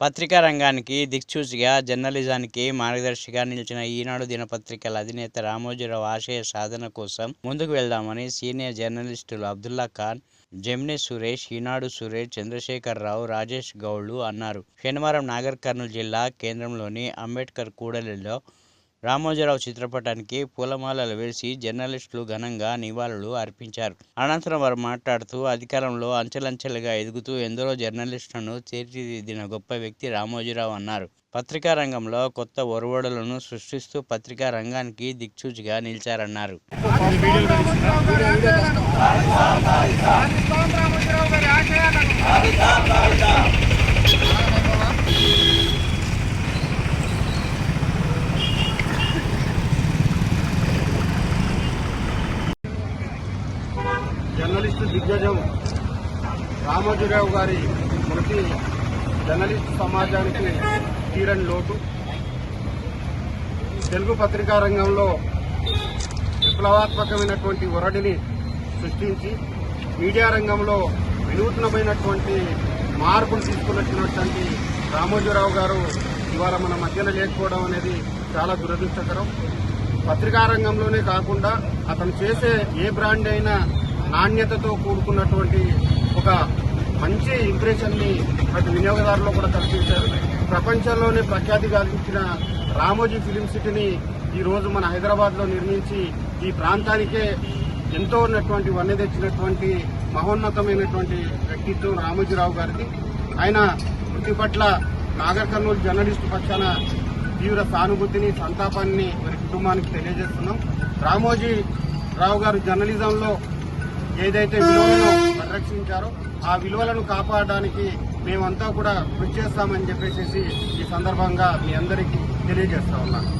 పత్రికా రంగానికి దిక్సూచిగా జర్నలిజానికి మార్గదర్శిగా నిలిచిన ఈనాడు దినపత్రికల అధినేత రామోజీరావు ఆశయ సాధన కోసం ముందుకు వెళ్దామని సీనియర్ జర్నలిస్టులు అబ్దుల్లా ఖాన్ జెమిని సురేష్ ఈనాడు సురేష్ చంద్రశేఖరరావు రాజేష్ గౌడ్లు అన్నారు. శనివారం నాగర్ కర్నూలు జిల్లా కేంద్రంలోని అంబేద్కర్ కూడలిలో రామోజీరావు చిత్రపటానికి పూలమాలలు వేసి జర్నలిస్టులు ఘనంగా నివాళులు అర్పించారు. అనంతరం వారు మాట్లాడుతూ అధికారంలో అంచెలంచెలుగా ఎదుగుతూ ఎందరో జర్నలిస్టులను తీర్చిదిద్దిన గొప్ప వ్యక్తి రామోజీరావు అన్నారు. పత్రికా రంగంలో కొత్త ఒరవడులను సృష్టిస్తూ పత్రికా రంగానికి దిక్సూచిగా నిలిచారన్నారు. జర్నలిస్టు దిగ్గజం రామోజీరావు గారి మృతి జర్నలిస్టు సమాజానికి తీరని లోటు. తెలుగు పత్రికా రంగంలో విప్లవాత్మకమైనటువంటి ఒరడిని సృష్టించి మీడియా రంగంలో వినూత్నమైనటువంటి మార్పులు తీసుకున్నటువంటి రామోజీరావు గారు ఇవాళ మన మధ్యన లేకపోవడం అనేది చాలా దురదృష్టకరం. పత్రికా రంగంలోనే కాకుండా అతను చేసే ఏ బ్రాండ్ అయినా నాణ్యతతో కూడుకున్నటువంటి ఒక మంచి ఇంప్రెషన్ని ప్రతి వినియోగదారులో కూడా కల్పించారు. ప్రపంచంలోనే ప్రఖ్యాతి గాంచిన రామోజీ ఫిలిం సిటీని ఈరోజు మన హైదరాబాద్లో నిర్మించి ఈ ప్రాంతానికే ఎంతో ఉన్నటువంటి వన్నె తెచ్చినటువంటి మహోన్నతమైనటువంటి వ్యక్తిత్వం రామోజీరావు గారిది. ఆయన మృతి పట్ల నాగర్ కర్నూలు జర్నలిస్టు పక్షాన తీవ్ర సానుభూతిని సంతాపాన్ని వారి కుటుంబానికి తెలియజేస్తున్నాం. రామోజీ రావు గారు జర్నలిజంలో ఏదైతే విలువలను పరిరక్షించారో ఆ విలువలను కాపాడడానికి మేమంతా కూడా కృషి చేస్తామని చెప్పేసి ఈ సందర్భంగా మీ అందరికీ తెలియజేస్తా ఉన్నాను.